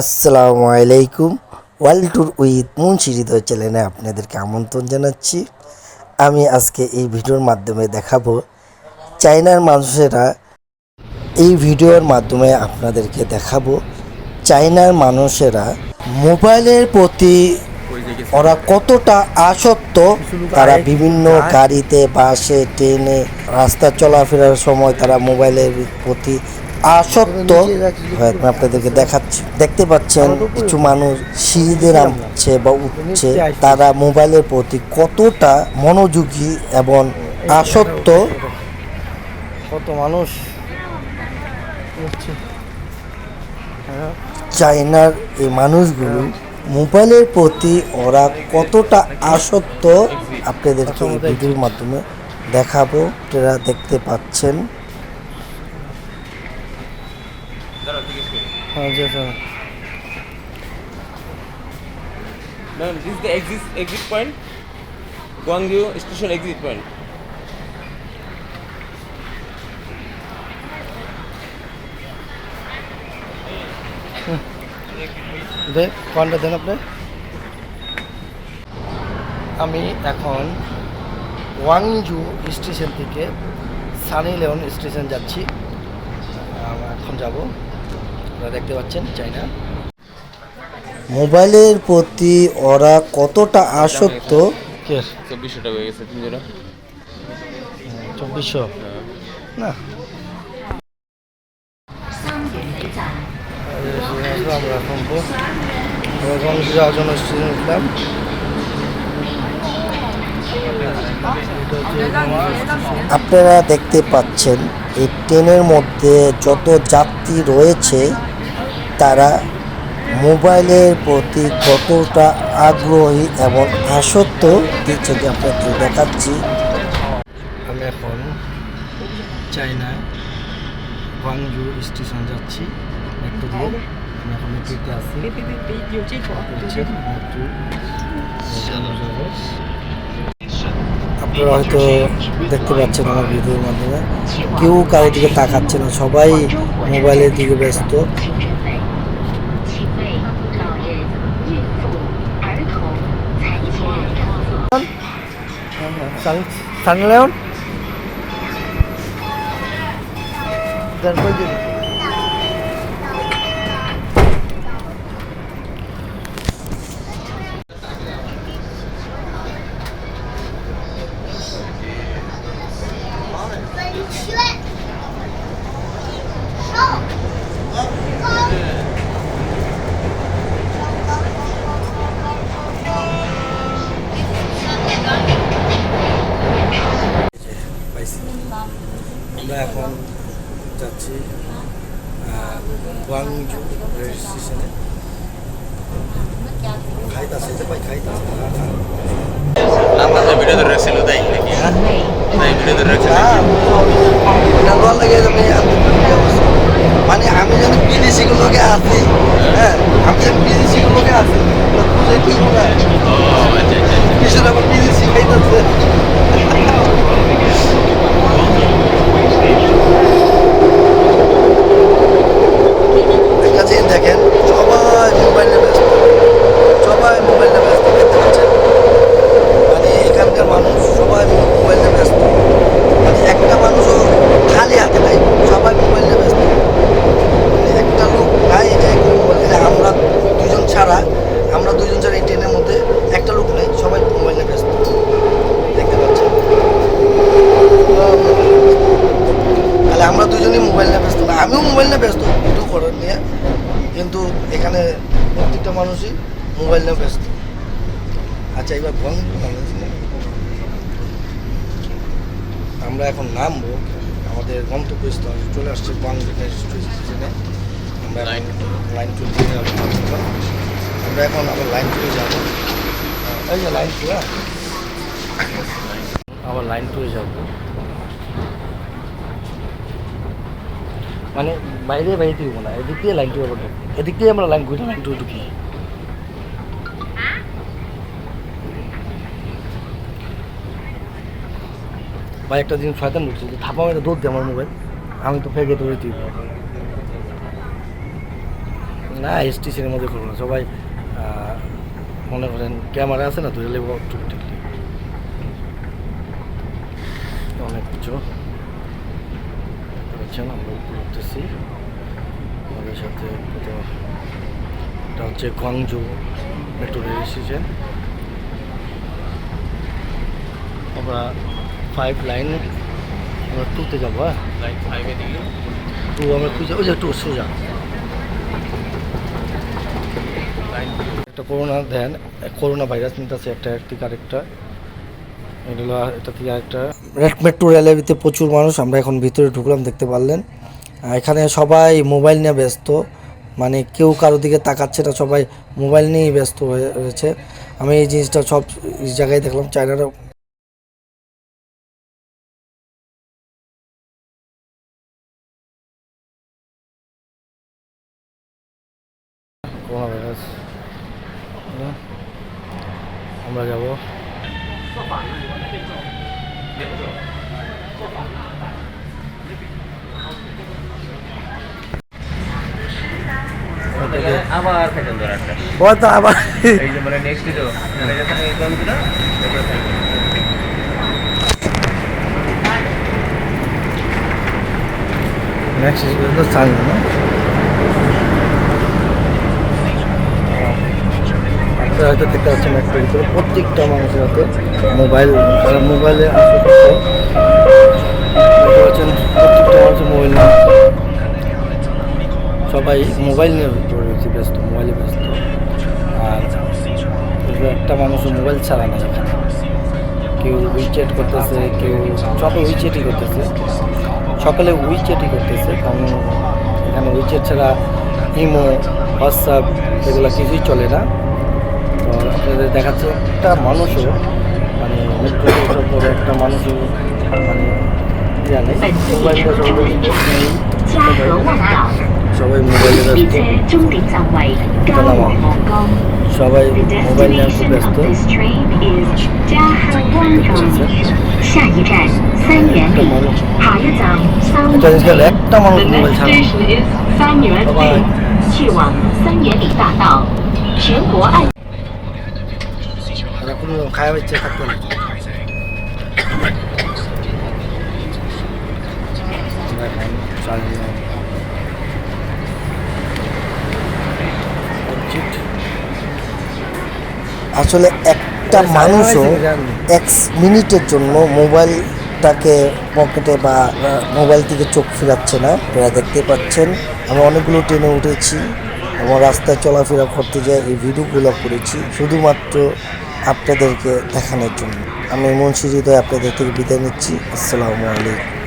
আসসালামু আলাইকুম। World tour with Munshi Hridoy চ্যানেলে আপনাদেরকে আমন্ত্রণ জানাচ্ছি। আমি আজকে এই ভিডিওর মাধ্যমে দেখাবো চায়নার মানুষেরা এই ভিডিওর মাধ্যমে আপনাদেরকে দেখাবো চায়নার মানুষেরা মোবাইলের প্রতি ওরা কতটা আসক্ত, তারা বিভিন্ন গাড়িতে, বাসে, ট্রেনে, রাস্তা চলাফেরার সময় তারা মোবাইলের প্রতি আসক্ত আপনাদেরকে দেখাচ্ছি। দেখতে পাচ্ছেন কিছু মানুষ সিঁড়িতে নামছে বা উঠছে। তারা মোবাইলের প্রতি কতটা মনোযোগী এবং আসক্ত? কত মানুষ চায়নার এই মানুষগুলো মোবাইলের প্রতি ওরা কতটা আসক্ত? আপনাদেরকে এই ভিডিওর মাধ্যমে দেখাবো। আপনারা দেখতে পাচ্ছেন। হ্যাঁ জি sir No, this is the exit exit point. Gwangju station exit point. দে কোনটা দেন আপনি আমি এখন ওয়াংজু স্টেশন থেকে সানি লেওন স্টেশন যাচ্ছি আমরা এখন যাব আপনারা দেখতে পাচ্ছেন চাইনা মোবাইলের প্রতি ওরা কতটা আসক্ত? চব্বিশশো টাকা হয়ে গেছে তিনজনে চব্বিশশো? না। আমরা এখন যাওয়ার জন্য স্টেশন উঠলাম আপনারা দেখতে পাচ্ছেন এই ট্রেনের মধ্যে যত যাত্রী রয়েছে তারা মোবাইলের প্রতি কতটা আগ্রহী এবং আসক্ত যে আপনাদের দেখাচ্ছি। আমি এখন চাইনায় ওয়াংজু স্টেশন যাচ্ছি। একটু দিয়ে আমি এখন মেট্রোতে আছি। আপনারা হয়তো দেখতে পাচ্ছেন আমার ভিডিওর মাধ্যমে। কেউ কারোর দিকে তাকাচ্ছে না। সবাই মোবাইলের দিকে ব্যস্ত। সান সানলেন দেন কই আমরা এখন যাচ্ছি ওয়াংজু রেল স্টেশনে। খাইতাছে যে ভাই খাইতাছে আমাদের ভিডিও ধরে রাখছিল তাই নাকি? তাই ভিডিও ধরে রাখছিল মানে আমি যদি বিদেশি গুলোকে আছি হ্যাঁ আমি যেন বিদেশি গুলোকে আছি বুঝে কি মনে হয় ও আচ্ছা আচ্ছা আচ্ছা। কিছু আবার বিদেশি খাইতেছে একটা জিনিস দেখেন সবাই মোবাইলে ব্যস্ত সবাই মোবাইলে ব্যস্ত দেখতে পাচ্ছেন মানে এখানকার মানুষ সবাই মোবাইলে ব্যস্ত মানে একটা মানুষও খালি হাতে নাই সবাই মোবাইলে ব্যস্ত মানে একটা লোক নাই যে একটু মোবাইল এই আমরা দুজন ছাড়া আমরা দুজন ছাড়া এই ট্রেনের মধ্যে একটা লোক নেই সবাই মোবাইলে ব্যস্ত দেখতে পাচ্ছেন তাহলে আমরা দুজনই মোবাইল নিয়ে ব্যস্ত না আমিও মোবাইল নিয়ে ব্যস্ত ভিডিও করার নিয়ে। কিন্তু এখানে প্রত্যেকটা মানুষই মোবাইল নিয়ে ব্যস্ত। আচ্ছা এবার বল আমরা এখন নামবো আমাদের গন্তব্যস্থল চলে আসছে বাংলাদেশ স্টেশনে আমরা লাইন টু দিয়ে যাব। আমরা এখন আবার লাইন টুয়ে যাব। এই যে লাইন টু হ্যাঁ। আবার লাইন টুয়ে যাব। মানে বাইরে বাইরে দিব না এদিক দিয়ে লাইন ঢুকবো। এদিক দিয়ে আমরা লাইন ঘুরে লাইন ঢুকি ভাই, একটা দিন শয়তান ঢুকছে যে থাপা মেরে দৌড় দিয়ে আমার মোবাইল আমি তো ফেকে দৌড়ে দিব। না স্টেশনের মধ্যে করব না। সবাই মনে করেন ক্যামেরা আছে না, ধরে লেবো, টুক টিকলি অনেক কিছু। দেখছেন আমরা উপরে আমাদের সাথে এটা হচ্ছে গংজু মেট্রো রেল স্টেশন। আমরা ফাইভ লাইন আমরা টুতে যাব হ্যাঁ? দিকে। টু আমরা খুঁজে ওই যে টু সোজা। একটা করোনা দেন করোনা ভাইরাস নিতেছে একটা এক থেকে এটা থেকে আরেকটা রেড মেট্রো রেলের ভিতরে প্রচুর মানুষ আমরা এখন ভিতরে ঢুকলাম দেখতে পারলেন। এখানে সবাই মোবাইল নিয়ে ব্যস্ত মানে কেউ কারও দিকে তাকাচ্ছে না সবাই মোবাইল নিয়েই ব্যস্ত হয়ে রয়েছে। আমি এই জিনিসটা সব জায়গায় দেখলাম চায়নার আমরা যাব। আবার সেকেন্ড ধরে একটা বলতো আবার। এই যে মানে নেক্সট এরপরে নেক্সট ইজ সান না হয়তো দেখতে পাচ্ছেন একটা প্রত্যেকটা মানুষের হাতে মোবাইল মোবাইলে আসক্ত মোবাইল সবাই মোবাইল নিয়ে রয়েছে, ব্যস্ত, মোবাইলে ব্যস্ত। আর একটা মানুষও মোবাইল ছাড়া না এখানে। কেউ উইচ্যাট করতেছে, কেউ সবাই উইচ্যাটই করতেছে। সকালে উইচ্যাটই করতেছে, কারণ এখানে উইচ্যাট ছাড়া ইমো হোয়াটসঅ্যাপ এগুলো কিছুই চলে না। তো আপনাদের দেখাচ্ছে একটা মানুষও মানে একটা মানুষও মানে 本次车次，列车终点站为嘉禾望岗。The destination 下一站三元里，The next station is 去往三元里大道，全国爱。好了，我们开往这个。এরা কোনো খাওয়া ইচ্ছে থাকতো না আমরা এখন চালিয়ে আসলে একটা মানুষও এক মিনিটের জন্য মোবাইলটাকে পকেটে বা মোবাইল থেকে চোখ ফিরাচ্ছে না। আপনারা দেখতে পাচ্ছেন আমরা অনেকগুলো ট্রেনে উঠেছি আমার রাস্তায় চলাফেরা করতে যাই এই ভিডিওগুলো করেছি শুধুমাত্র আপনাদেরকে দেখানোর জন্য। আমি মুন্সি হৃদয় আপনাদের থেকে বিদায় নিচ্ছি। আসসালামু আলাইকুম।